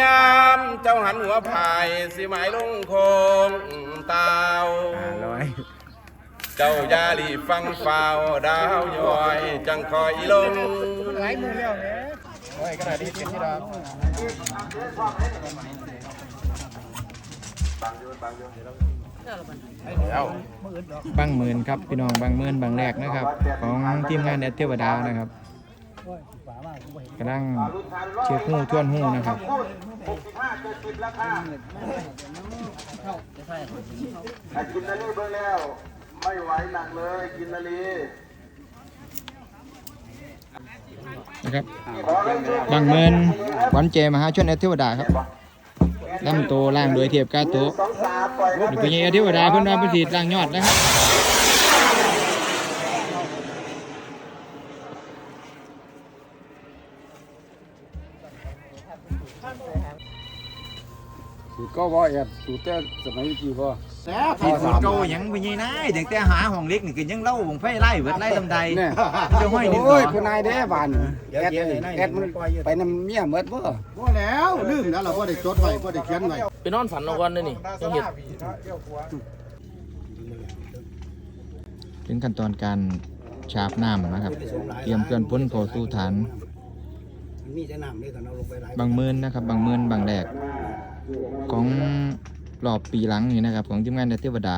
ยามเจ้าหันหัวพายสิหมายลงโคงตาวห้าร้อยเจ้าอยาหลีฟังฟาวดาวย้อย จังคอยลงหลายมือแล้วเนี่ยโอ้ยกระดาษที่เป็นที่ดอกบางหมื่นครับพี่น้องบางหมื่นบางแรกนะครับ ของทีมงานแอดเทวดานะครับ กำลังเช็คหูทวนหูนะครับกินนาลีเบิ่งแล้ว ไม่ไหวหนักเลยกินนาลีนะครับบางหมื่นขวัญเจมหาชนแอดเทวดาครับลำโตล่างโดยเทียบกาโตหรือเป็นยังแอดเทวดาเพิ่อนว่าเป็นสีล่างยอดนะครับ ก็ว่าแอบสูตรแต่สมัยกี่พ่อสีสูตรเก่าหยังเป็นยังไงตั้งแต่หาห้องเล็กนี่ก็ยังเล่าวงไฟไล่เบิดไล่ลำไดเนี่ยจะห้อยนิดหน่โอ้อยยคุณนายเด้บานแอดแอดมันไปนำเมียเมดบ่บ่แล้วลืมแล้วเราบ่ได้จดไว้บ่ได้เขียนไว้ไปนอนฝันเอาก่อนเด้อนี่ต้องเฮ็ดถึงขั้นตอนการฉาบน้ำนะครับ เตรียมเคลื่อนพ้นเข้าสู่ฐานมีแต่น้ำนี่กันเอาลงไปหลายบางหมื่นนะครับ บางหมื่นบางแรก ของรอบปีหลังนี่นะครับ ของทีมงานแอดเทวดา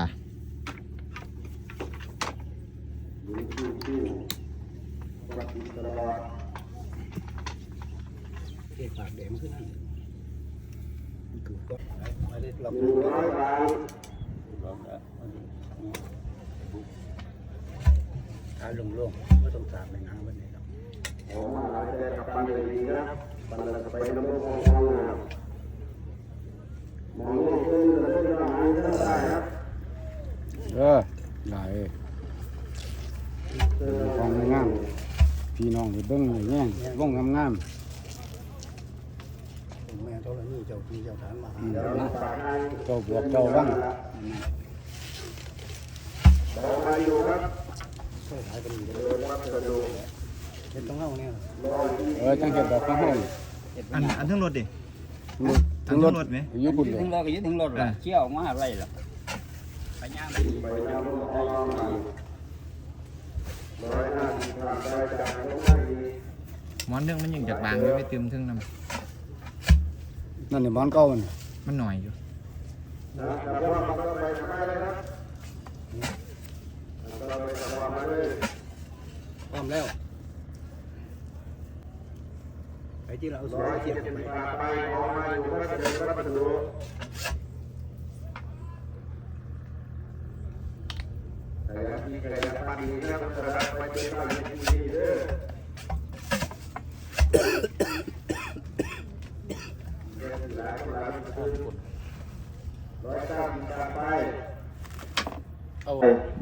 เอกปากแดงขึ้นนั่นคือก็ไม่ได้หลอกทาลงลงไม่ต้องสาบในน้ำวันนี้หรอกเออหลายของงามพี่น้องนี่เบิ่งนี่แย่งวงงามแม่เท่านี้เจ้าที่เจ้าฐานมาหาๆเจ้าบวกเจ้าวังเป็นต้องเล่าเนี่ยเออจังเฮ็ดแบบของเฮาอันอันทั้งรถดิถึงรถรถไหมอยู่พุ่นเลยถึงรถก็ยึดถึงรถล่ะเชี่ยวมาอะไรล่ะไปย่างหมอนเรื่อ งมันยังจากบางไว้ไม่เติมทึ่งน้นั่นนี่หมอนเก่ามันำมันหน่อยอยู่พร้อมแล้วไปที่เราสวยเทียบไปบ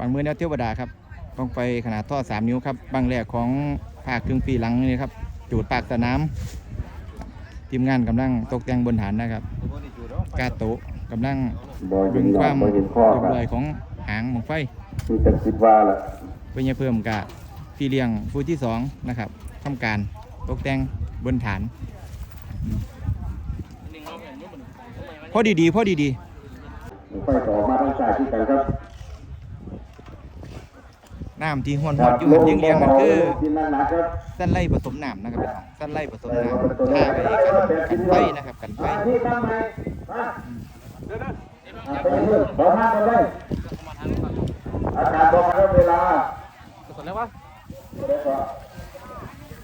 างมือแนวเทวดาครับต้องไปขนาดท่อสามนิ้วครับบางแรกของภาคครึ่งปีหลังนี่ครับจูดปากสนามทีมงานกำลังตกแต่งบนฐานนะครับกาโตะกำลังดึงความเรียบร้อยของหางหมองไฟมีแต่คิดว่าล่ะเพื่อเพิ่มกะพี่เลี้ยงผู้ที่สองนะครับทำการตกแต่งบนฐาน พอดีๆพอดีไปต่อมาทางสายที่กันครับๆ น้ำที่หวนหอดอยู่หันเลี้ยงเลี้ยงๆนั่นคือกินหนักๆครับสั้นไล่ผสมน้ำนะครับพี่น้องสั้นไล่ผสมน้ำท่าไปกันกันไฟนะครับกันไฟที่ตั้งไหนมาไปเรื่อยขอทางกันเลยอากาศบอกครับเวลาสดแล้ววะ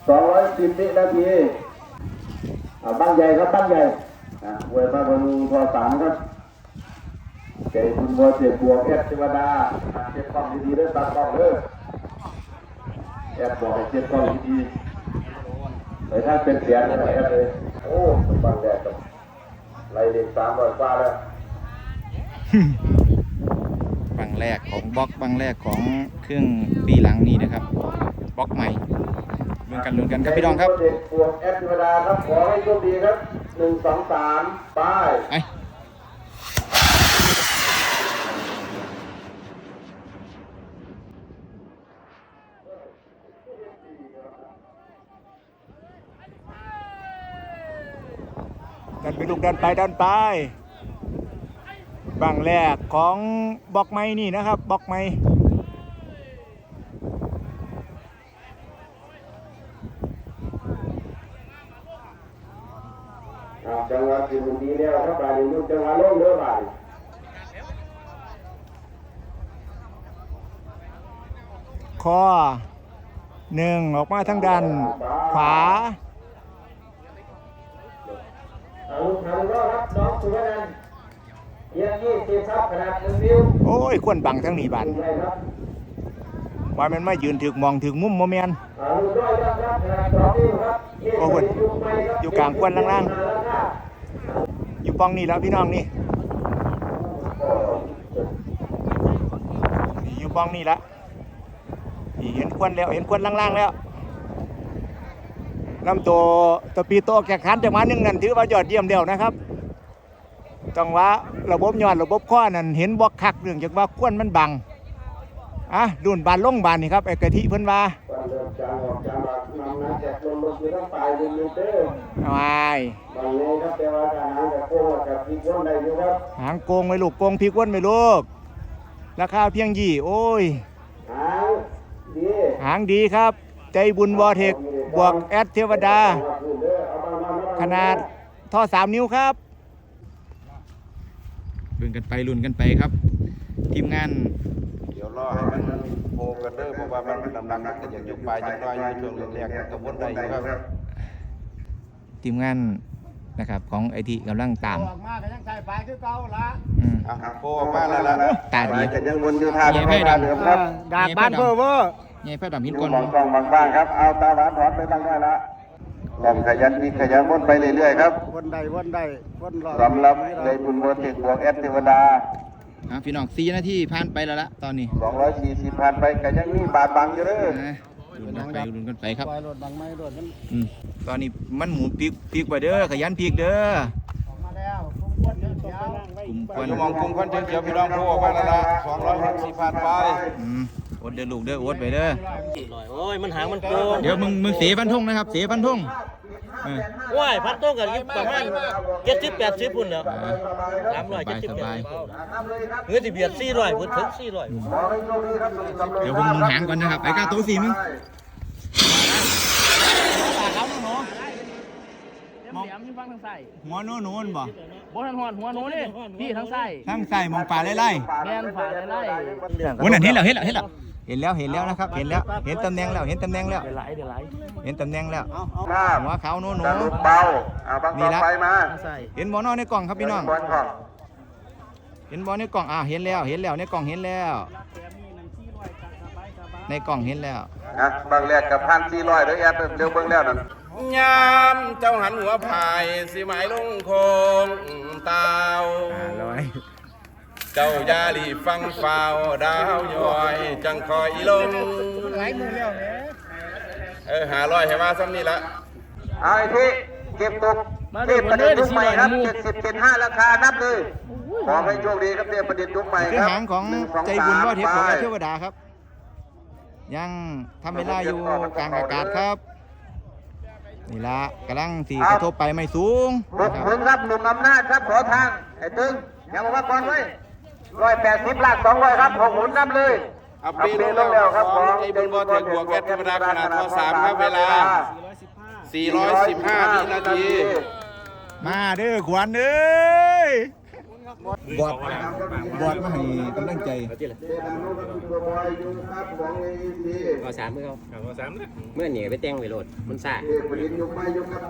สองร้อยสิบวินาทีอ่าบ้านใหญ่ครับบ้านใหญ่อ่าเวยมาบนพอสามครับเจ้คุณบัวเจ็บบวกเอฟเทวดาอ่าเจ็บกล้องดีๆเด้อตัดกล้องเด้อ เอฟบอกให้เจ็บกล้องดีๆไปถ้าเป็นเสียงอะไรครับเลยโอ้บางแดดกับไล่เด็กสามร้อยกว่าแล้วบังแรกของบล็อกบังแรกของเครื่องปีหลังนี้นะครับบล็อกใหม่เรื่องกันลุ้นกันครับพี่น้องครับเด็กบวกเอฟเทวดาครับขอให้โชคดีครับหนึ่งสองสามไปไอ้ ดันไปลูกดันไปดันไปบางแรกของบล็อกไม้นี่นะครับบล็อกไม้อ่าจังหวะที่มันดีแล้วครับบาดนี้ลูกจังหวะลงเด้อบาดนี้คอหนึ่งออกมาทางด้านขวา เอาลูกทางรอครับน้องสุวรรณเอียงยี่สิบครับขนาดหนึ่งนิ้วโอ้ยควรบังทั้งนี้บานใช่ครับว่ามันไม่ยืนถึกมองถึกมุมโมเมนเอาลูกด้วยครับครับขนาดสองนิ้วครับโอ้โหอยู่กลางควนล่างอยู่ป้องนี่แล้วพี่น้องนี่นี่อยู่ป้องนี่แล้วนี่เห็นควนแล้วเห็นควนล่างๆแล้ว ลำตัวตัวปีโตแข่งขันจังหวะหนึ่งนั่นถือว่ายอดเยี่ยมเดียวนะครับจังหวะระบบยอดระบบข้อนั่นเห็นบอกคักเรื่องจากว่าควนมันบังอะดุนบานลงบานนี่ครับไอ้กะทิเพิ่นว่าวันเดิมางอางบากงลงอยู่ทั้งปลายเดือนเด้อเอาไว้บางนี้ครับแต่ว่าการหางกับโค้งกับพีก้นไอหางไว้ลูกโกงพริกอ้วนไว้ลูกราคาเพียงยี่โอ้ย หางดีหางดีครับ ใจบุญวอเทคบวกแอดเทวดา ขนาดท่อสามนิ้วครับเบิ่งกันไปลุ้นกันไปครับ ทีมงาน เดี๋ยวรอให้มันโผล่กันเด้อเพราะว่ามันน้ำหนักมันก็ยังยกปลายจังน้อยอยู่ช่วงแรกๆมันก็วนได้อยู่ครับ ทีมงานนะครับของไอทีกำลังตาม ออกมาก็ยังใส่ไฟคือเก่าละอืม อะโผล่ออกมาแล้วล่ะตาดีจะยังวนอยู่ทางเย่ไม่ดำเดิมครับ ดากบ้านเพ้อเวอร์ ใหญ่แพทย์ดำหินอยู่ก้อนมองกล้องบางบ้างครับ เอาตาหวานถอนไปบ้างได้ละกล้องขยันนี่ขยันวนไปเรื่อยๆครับ วนใดวนใดวนรอดสำหรับในบุญบวติกบวกแอดเทวดาอะพี่น้องสี่นาทีผ่านไปแล้วละตอนนี้240พันไปก็ยังมีบาทบังอยู่เด้อนะลุ้นกันไปลุ้นกันไปครับปล่อยรถบางไม้รถมันอืมตอนนี้มันหมุนปีกปีกไปเด้อขยันปีกเด้อออกมาแล้วคุ้มควันเขียวกลุ่มคควันนมองกลุ่มควันเขียวๆพี่น้องโผล่ออกมาแล้วล่ะ264พันไป อืมอดเด้อลูกเด้ออดไปเด้อโอ้ยมันหางมันโกงเดี๋ยวมึงมึงเสียฟันธงนะครับ เสียฟันธงเออว้ายพัดโต้กันอยู่ประมาณเจ็ดสิบแปดสิบพุ่นแล้วเออสามร้อยสเจ็บาดยสิบสแปบายดเงินสิเบียดสี่ร้อยพุ่นถึงสี่ร้อยเดี๋ยวผมมึงหางก่อนนะครับไอ้กาโตะสีมึงแหลมๆอยู่ฟังทางซ้ายหัวโน่นโน่นบ่บ่ทันฮอดหัวโน้นี่พี่ทางซ้ายทั้งใส่มองป่าไล่ไล่แม่นฝ่าไล่โอ้นั่นเห็นแล้วเห็นแล้วเห็นแล้ว เห็นแล้วเห็นแล้วนะครับ เห็นแล้ว เห็นตำแหน่งแล้ว เห็นตำแหน่งแล้ว เดี๋ยวไหลเดี๋ยวไหลเห็นตำแหน่งแล้วข้ามหัวขาวโน่นโน่ตะนลุกเบาเอาบางกองไฟมาทางซ้ายเห็นบ่อนอในกล่องครับพี่น้องควันของเห็นบ่อในกล่องอ่าเห็นแล้ว เห็นแล้วในกล่องเห็นแล้ว ในกล่องเห็นแล้วนะบางแรกกับพันสี่ร้อยเด้อแอดเดี๋ยวเบิ่งแล้วนั่นยามเจ้าหันหัวพายสิหมายลงโคงตาวอ่าร้อย เจ้ายาลีฟังฟาวดาวย้อย จังคอยลงเออหาร้อยให้มาซ้ำนี่ละเอาไอ้ที่เก็บตกเทพประเด็นยุคใหม่ครับเจ็ดสิบเจ็ดห้าราคานับเลยขอให้โชคดีครับเทพประเด็นยุคใหม่คือครับหางของหนึ่สใจบุญสามว่าเทพของไปเทวดาครับ ยังทำเวลาอยู่กลางอากาศครับนี่ละกำลังสีกระทบไปไม่สูงบุนะกครับถึงครับหนุ่มอำนาจครับขอทางไอ้ตึงอย่าบอกว่าก่อนไว้ ร้อยแปดสิบลากสองร้อยครับหกหมุนนับเลยอัปเดตลงแล้วครับของไอ้บุญบอเทคบวกแอดธรรมดาขนาดทอสามครับเวลา 415วินาที มาเด้อขวัญเอ้ยบอดบอดมาให้กำลังใจเอาสามมือเขาเอาสามเมื่อนี่ไปแต่งไปโหลดมันซ่า